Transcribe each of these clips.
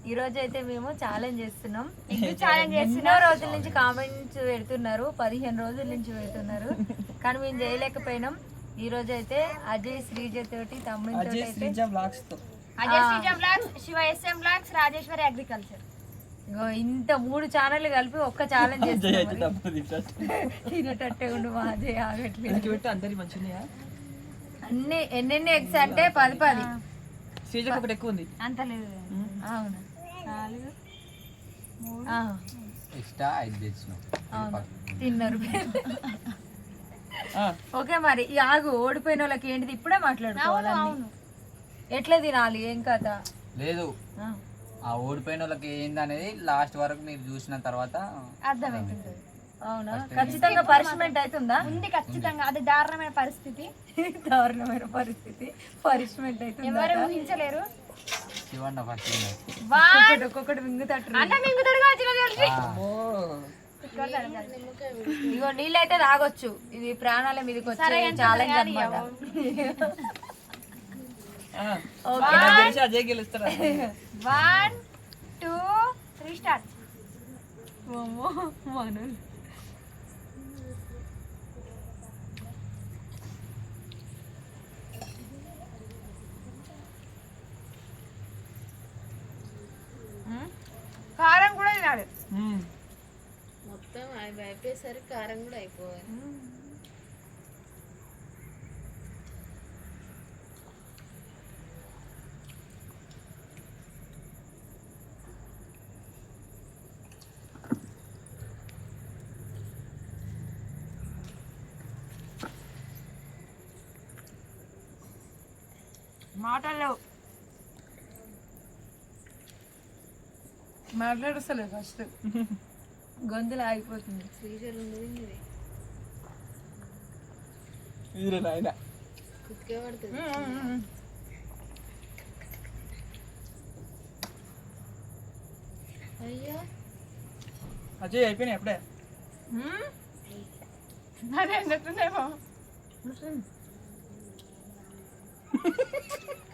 ఈ రోజు అయితే మేము ఛాలెంజ్ చేస్తున్నాం. ఛాలెంజ్ ఎన్నో రోజుల నుంచి కామెంట్స్ పెడుతున్నారు. పదిహేను రోజుల నుంచి పెడుతున్నారు. కానీ మేము చేయలేకపోయినాం. ఈ రోజు అయితే అజయ్ శ్రీజ తోటి తమ్ముడి తోటి Ajay Sreeja బ్లాగ్స్తో. Ajay Sreeja vlogs Shiva SM vlogs Rajeshwari agriculture ఇంత మూడు ఛానల్ కలిపి ఒక్క ఛాలెంజ్ తినటట్టే ఉండు మా అజయ్ ఆగట్లేదు. అన్ని ఎన్నెన్ని ఎగ్స్ అంటే పది పది. శ్రీజకు ఒకటి ఎక్కువ ఉంది. అంత లేదు. అవును. నాలుగు ఆ, ఎక్స్ట్రా ఐదు తెచ్చినాం. అవును. తిన్నారు. ఆ, ఓకే మరి ఈ ఆగు ఓడిపోయిన వాళ్ళకి ఏంటిది? ఇప్పుడే మాట్లాడుకోవాలి ఎట్లా తినాలి? ఏం కథ? లేదు. ఆ, ఆ ఓడిపోయిన వాళ్ళకి ఏందనేది లాస్ట్ వరకు మీరు చూసిన తర్వాత అర్థమవుతుంది అవునా? ఖచ్చితంగా పనిష్మెంట్ అవుతుందా ఉంది ఖచ్చితంగా. అది దారుణమైన పరిస్థితి. దారుణమైన పరిస్థితి. పనిష్మెంట్ అవుతుందా ఎవరు ఊహించలేరు. ఒక్కొక్కటి ఒక్కొక్కటి మింగుతట్టు అన్న మింగుతాడు ఇగో నీళ్ళైతే తాగొచ్చు. ఇది ప్రాణాల మీదకి వచ్చే ఛాలెంజ్ అన్నమాట. ఆ, ఓకే నాకు తెలిసి అజయ్ గెలుస్తారా వన్ టూ త్రీ స్టార్ట్ మను కారం కూడా తినాలి మ్మ్. మొత్తం అవి అయిపోయేసరికి కారం కూడా అయిపోవాలి. మాటలు మాట్లాడుస్తలే ఫస్ట్ గొంతులు ఆగిపోతుంది. శ్రీశైలం ఉంది ఇది ఇదిరే నాయన. కుక్కే పడుతుంది అయ్యో అజయ్ అయిపోయినాయి అప్పుడే? అదే ఎందుకుందేమో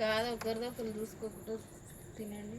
కాదు ఒకరిదొకరు చూసుకోకుండా తినండి.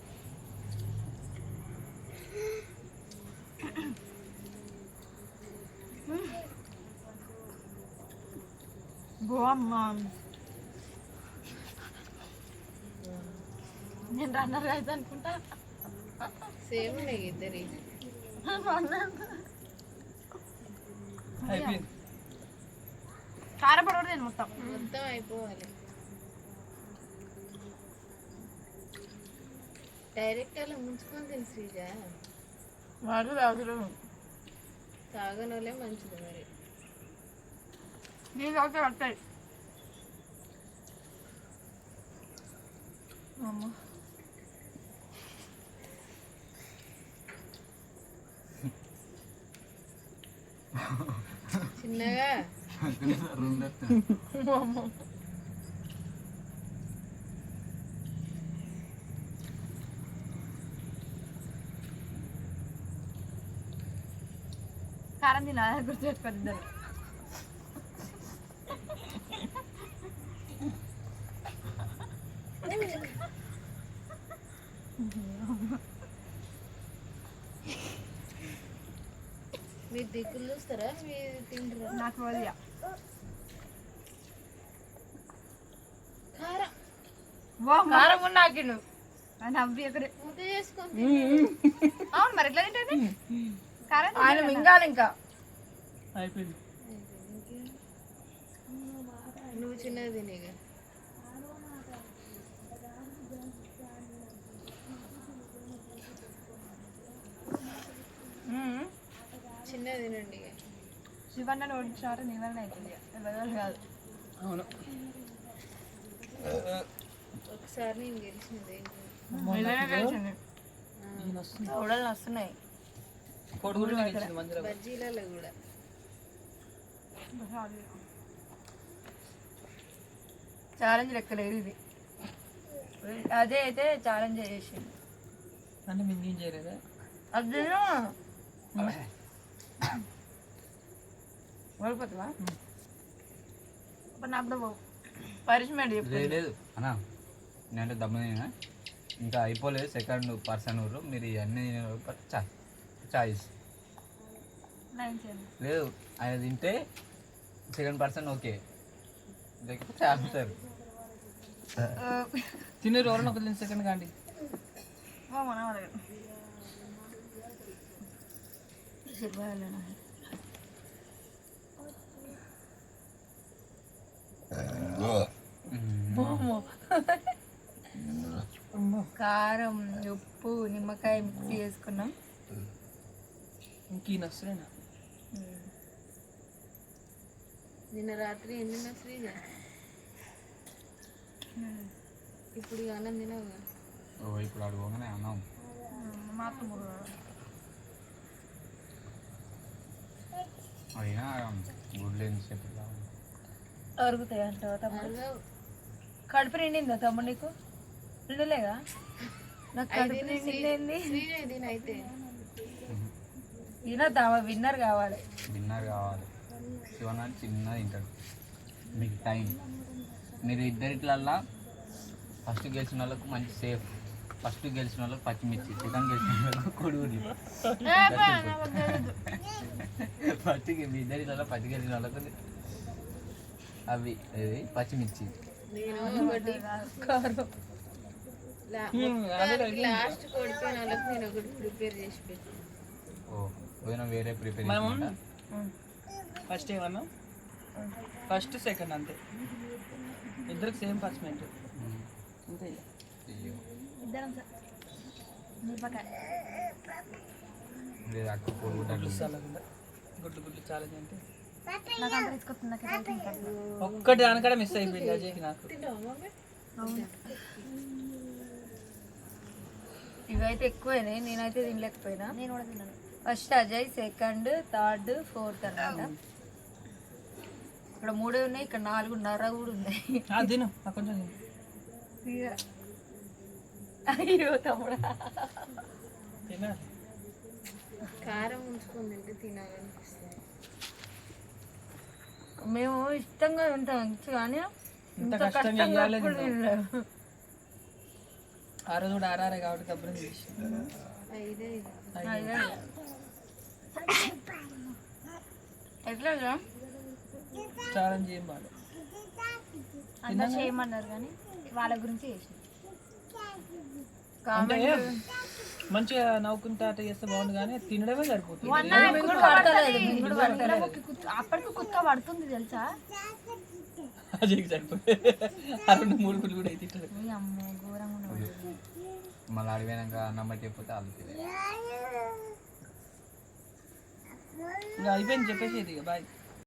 బామ్మ నేను రన్నర్ అయితే అనుకుంటా సేమ్ ఉన్నాయి ఇద్దరి. కారపడకూడదు నేను మొత్తం. మొత్తం అయిపోవాలి. డైరెక్ట్ అలా ముంచుకొని తిని శ్రీజ. వాడు తాగుతారు తాగని వాళ్ళే మంచిది మరి. నీళ్ళు అయితే పడతాయి చిన్నగా? కారం తిన గుర్తు పెట్టుకోండి మీరు దిక్కులు చూస్తారా? మీరు తింటారా? నాకు వదియా కారం. కారం ఉన్నాకి నువ్వు ఎక్కడ అవును మరి ఎట్లా తింటుంది కారం ఆయన మింగాలి ఇంకా. అయిపోయింది. నువ్వు చిన్నది తినేగా చిన్నది తినండి. శివన్న ఓడించారు నీ వల్ల అవుతుంది ఎవరి కాదు. అవును. ఒకసారి నేను దవడలు వస్తున్నాయి బజ్జీలలో కూడా. ఛాలెంజ్ లెక్కలేదు ఇది. అదే అయితే ఛాలెంజ్ చేసింది. అంటే ఏం చేయలేదా? అది ఓడిపోతావా ఇప్పుడు నాకు లేదు లేదు. అన్నా నేనంటే దమ్మనేనా ఇంకా అయిపోలేదు సెకండ్ పర్సన్ ఊరు. మీరు ఇవన్నీ చాయిస్ లేదు ఆయన తింటే సెకండ్ పర్సన్ ఓకే. లేకపోతే చేస్తారు తినే రోజున ఒక సెకండ్ కాండి కారం ఉప్పు నిమ్మకాయ మిక్స్ చేసుకున్నాం. ఇంక నిన్న రాత్రి ఎన్ని శ్రీజ ఇప్పుడు అన్నం తినవు ఓ ఇప్పుడు అడుగుగానే అన్నాం. అయినా గుడ్లు ఎంతసేపు. అరుగుతాయి అంటావా తమ్ముడు. కడుపు నిండిందా తమ్ముడు నీకు? నిండలేగా అయితే. తినద్దా విన్నర్ కావాలి. డిన్నర్ కావాలి. శివన్ అని చిన్నది తింటాడు. మీకు టైం మీరు ఇద్దరిట్లల్లా ఫస్ట్ గెలిచిన వాళ్ళకు మంచి సేఫ్ ఫస్ట్ గెలిచిన వాళ్ళకి పచ్చిమిర్చి. సెకండ్ గెలిచిన వాళ్ళకు కొడుగుడ్లు ఫస్ట్ మీ ఇద్దరిట్లలో ఫస్ట్ గెలిచిన వాళ్ళకు అవి పచ్చిమిర్చి. నేను ఒకటి. లాస్ట్ కొడిపోయిన వాళ్ళకి నేను ఒకటి ప్రిపేర్ చేసి పెట్టి ఓ పోయినా వేరే ప్రిపేర్ ఫస్ట్ ఏమన్నా? ఫస్ట్ సెకండ్ అంతే. ఇద్దరికి సేమ్ పర్సమెంట్ అంతే. గుడ్లు అంటే? ఒక్కటి దానికాడ మిస్ అయిపోయింది అజయ్కి నాకు. ఇవైతే ఎక్కువైనాయి. నేనైతే తినలేకపోయినా. నేను కూడా తిన్నాను first Ajay second third fourth అన్నమాట. ఇక్కడ మూడే ఉన్నాయి ఇక్కడ నాలుగున్నర కూడా ఉన్నాయి. ఆ, తిను. కొంచెం. అయ్యో తమ్ముడా. తినాలి కారం ఉంచుకొని తింటే తినాలనిపిస్తుంది. మేము ఇష్టంగా ఉంటాం కానీ ఇంత ఇంత కష్టంగా కష్టంగా ఇయ్యాలి ఎప్పుడు నేను. తినలేము. ఆ రోజు కూడా ఆరారే కాబట్టి కబ్బరం చేసి అదే. ఎట్లా రా? ఛాలెంజ్ ఏం బాగా అందరు చేయమన్నారు కానీ వాళ్ళ గురించి చేసిన. మంచిగా నవ్వుకుంటా అట్లా చేస్తే బాగుంది కానీ తినడమే సరిపోతుంది. అప్పటికి కుక్క పడుతుంది తెలుసా? అజయ్కి సరిపోతుంది ఆ రెండు మూడు గుడ్లు కూడా అయితే తింటాడు. ఈ అమ్మో ఘోరంగా ఉన్నది. మళ్ళీ అడిగినాక అన్నం పట్టిపోతే ఇంకా అయిపోయింది చెప్పేసి బాయ్